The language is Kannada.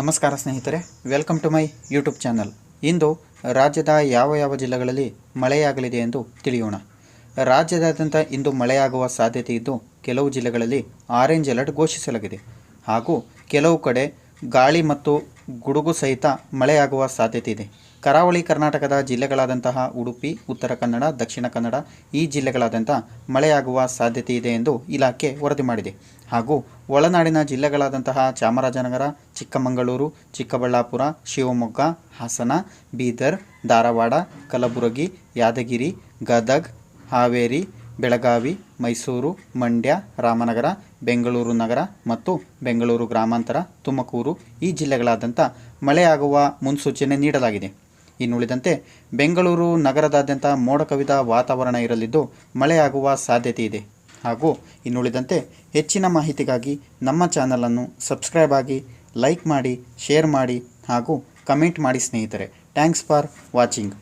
ನಮಸ್ಕಾರ ಸ್ನೇಹಿತರೆ welcome to my YouTube channel ಇಂದು ರಾಜ್ಯದ ಯಾವ ಯಾವ ಜಿಲ್ಲೆಗಳಲ್ಲಿ ಮಳೆಯಾಗಲಿದೆ ಎಂದು ತಿಳಿಯೋಣ. ರಾಜ್ಯದಾದ್ಯಂತ ಇಂದು ಮಳೆಯಾಗುವ ಸಾಧ್ಯತೆ ಇದ್ದು, ಕೆಲವು ಜಿಲ್ಲೆಗಳಲ್ಲಿ ಆರೆಂಜ್ ಅಲರ್ಟ್ ಘೋಷಿಸಲಾಗಿದೆ. ಹಾಗೂ ಕೆಲವು ಕಡೆ ಗಾಳಿ ಮತ್ತು ಗುಡುಗು ಸಹಿತ ಮಳೆಯಾಗುವ ಸಾಧ್ಯತೆ ಇದೆ ಕರಾವಳಿ ಕರ್ನಾಟಕದ ಜಿಲ್ಲೆಗಳಾದಂತಹ ಉಡುಪಿ, ಉತ್ತರ ಕನ್ನಡ, ದಕ್ಷಿಣ ಕನ್ನಡ ಈ ಜಿಲ್ಲೆಗಳಾದ್ಯಂತ ಮಳೆಯಾಗುವ ಸಾಧ್ಯತೆ ಇದೆ ಎಂದು ಇಲಾಖೆ ವರದಿ ಮಾಡಿದೆ. ಹಾಗೂ ಒಳನಾಡಿನ ಜಿಲ್ಲೆಗಳಾದಂತಹ ಚಾಮರಾಜನಗರ, ಚಿಕ್ಕಮಗಳೂರು, ಚಿಕ್ಕಬಳ್ಳಾಪುರ, ಶಿವಮೊಗ್ಗ, ಹಾಸನ, ಬೀದರ್, ಧಾರವಾಡ, ಕಲಬುರಗಿ, ಯಾದಗಿರಿ, ಗದಗ್, ಹಾವೇರಿ ಬೆಳಗಾವಿ, ಮೈಸೂರು, ಮಂಡ್ಯ, ರಾಮನಗರ, ಬೆಂಗಳೂರು ನಗರ ಮತ್ತು ಬೆಂಗಳೂರು ಗ್ರಾಮಾಂತರ, ತುಮಕೂರು ಈ ಜಿಲ್ಲೆಗಳಾದ್ಯಂತ ಮಳೆಯಾಗುವ ಮುನ್ಸೂಚನೆ ನೀಡಲಾಗಿದೆ. ಇನ್ನುಳಿದಂತೆ ಬೆಂಗಳೂರು ನಗರದಾದ್ಯಂತ ಮೋಡ ಕವಿದ ವಾತಾವರಣ ಇರಲಿದ್ದು ಮಳೆಯಾಗುವ ಸಾಧ್ಯತೆ ಇದೆ. ಹಾಗೂ ಇನ್ನುಳಿದಂತೆ ಹೆಚ್ಚಿನ ಮಾಹಿತಿಗಾಗಿ ನಮ್ಮ ಚಾನಲನ್ನು ಸಬ್ಸ್ಕ್ರೈಬ್ ಆಗಿ ಲೈಕ್ ಮಾಡಿ, ಶೇರ್ ಮಾಡಿ ಹಾಗೂ ಕಮೆಂಟ್ ಮಾಡಿ ಸ್ನೇಹಿತರೆ. Thanks for watching.